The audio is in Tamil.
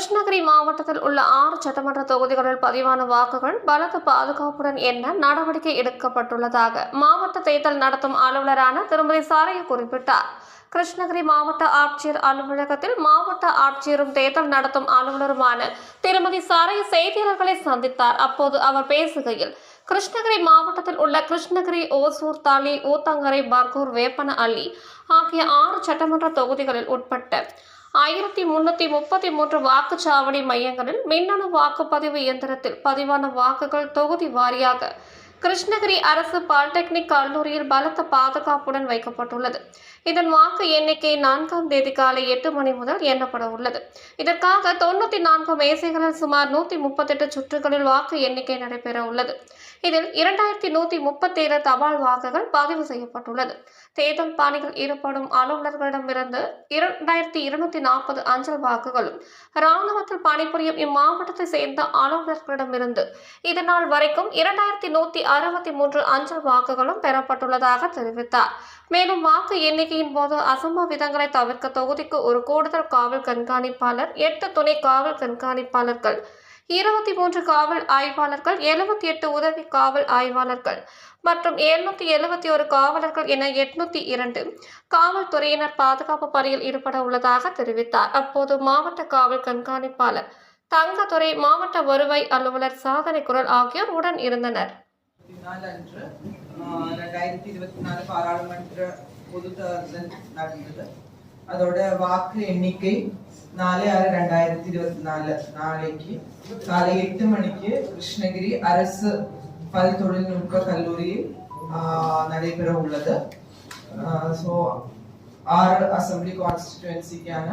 கிருஷ்ணகிரி மாவட்டத்தில் உள்ள ஆறு சட்டமன்ற தொகுதிகளில் பதிவான வாக்குகள் பலத்த பாதுகாப்புடன் எண்ண நடவடிக்கை எடுக்கப்பட்டுள்ளதாக மாவட்ட தேர்தல் நடத்தும் அலுவலரான திருமதி சாரையை குறிப்பிட்டார். கிருஷ்ணகிரி மாவட்ட ஆட்சியர் அலுவலகத்தில் மாவட்ட ஆட்சியரும் தேர்தல் நடத்தும் அலுவலருமான திருமதி சாரையா செய்தியாளர்களை சந்தித்தார். அப்போது அவர் பேசுகையில் கிருஷ்ணகிரி மாவட்டத்தில் உள்ள கிருஷ்ணகிரி ஓசூர் தாலி ஊத்தங்கரை பர்கூர் வேப்பன அள்ளி ஆகிய ஆறு சட்டமன்ற தொகுதிகளில் உட்பட்ட ஆயிரத்தி முன்னூத்தி முப்பத்தி மூன்று வாக்குச்சாவடி மையங்களில் மின்னணு வாக்குப்பதிவு இயந்திரத்தில் பதிவான வாக்குகள் தொகுதி வாரியாக கிருஷ்ணகிரி அரசு பாலிடெக்னிக் கல்லூரியில் பலத்த பாதுகாப்புடன் வைக்கப்பட்டுள்ளது. இதன் வாக்கு எண்ணிக்கை நான்காம் தேதி காலை எட்டு மணி முதல் எண்ணப்பட உள்ளது. இதற்காக தொண்ணூற்றி நான்கு மேசைகளில் சுமார் நூற்றி முப்பத்தெட்டு சுற்றுகளில் வாக்கு எண்ணிக்கை நடைபெற உள்ளது. இதில் இரண்டாயிரத்தி நூற்றி முப்பத்தேழு தபால் வாக்குகள் பதிவு செய்யப்பட்டுள்ளது. தேர்தல் பணியில் ஈடுபடும் அலுவலர்களிடமிருந்து இரண்டாயிரத்தி இருநூத்தி நாற்பது அஞ்சல் வாக்குகளும் ராணுவத்தில் பணிபுரியும் இம்மாவட்டத்தை சேர்ந்த அலுவலர்களிடமிருந்து இதனால் வரைக்கும் இரண்டாயிரத்தி நூத்தி அறுபத்தி மூன்று அஞ்சல் வாக்குகளும் பெறப்பட்டுள்ளதாக தெரிவித்தார். மேலும் வாக்கு எண்ணிக்கையின் போது அசம்பாவிதங்களை தவிர்க்க தொகுதிக்கு ஒரு கூடுதல் காவல் கண்காணிப்பாளர் எட்டு துணை காவல் கண்காணிப்பாளர்கள் இருபத்தி மூன்று காவல் ஆய்வாளர்கள் எழுபத்தி எட்டு உதவி காவல் ஆய்வாளர்கள் மற்றும் எழுநூத்தி எழுபத்தி ஒரு காவலர்கள் என எட்நூத்தி இரண்டு காவல்துறையினர் பாதுகாப்பு பணியில் ஈடுபட உள்ளதாக தெரிவித்தார். அப்போது மாவட்ட காவல் கண்காணிப்பாளர் தங்கத்துறை மாவட்ட வருவாய் அலுவலர் சாதனை குரல் ஆகியோர் உடன் இருந்தனர். நாலு அன்று ஆஹ், ரெண்டாயிரத்தி இருபத்தி நாலு பாராளுமன்ற பொது தேர்தல் நடந்தது அதோட வாக்கு எண்ணிக்கை நாலு ஆறு ரெண்டாயிரத்தி இருபத்தி நாலு நாளைக்கு காலை எட்டு மணிக்கு கிருஷ்ணகிரி அரசு பல் தொழில்நுட்ப கல்லூரியில் ஆஹ், நடைபெற உள்ளது ஸோ ஆறு அசம்பிளி கான்ஸ்டிடுவன்சிக்கான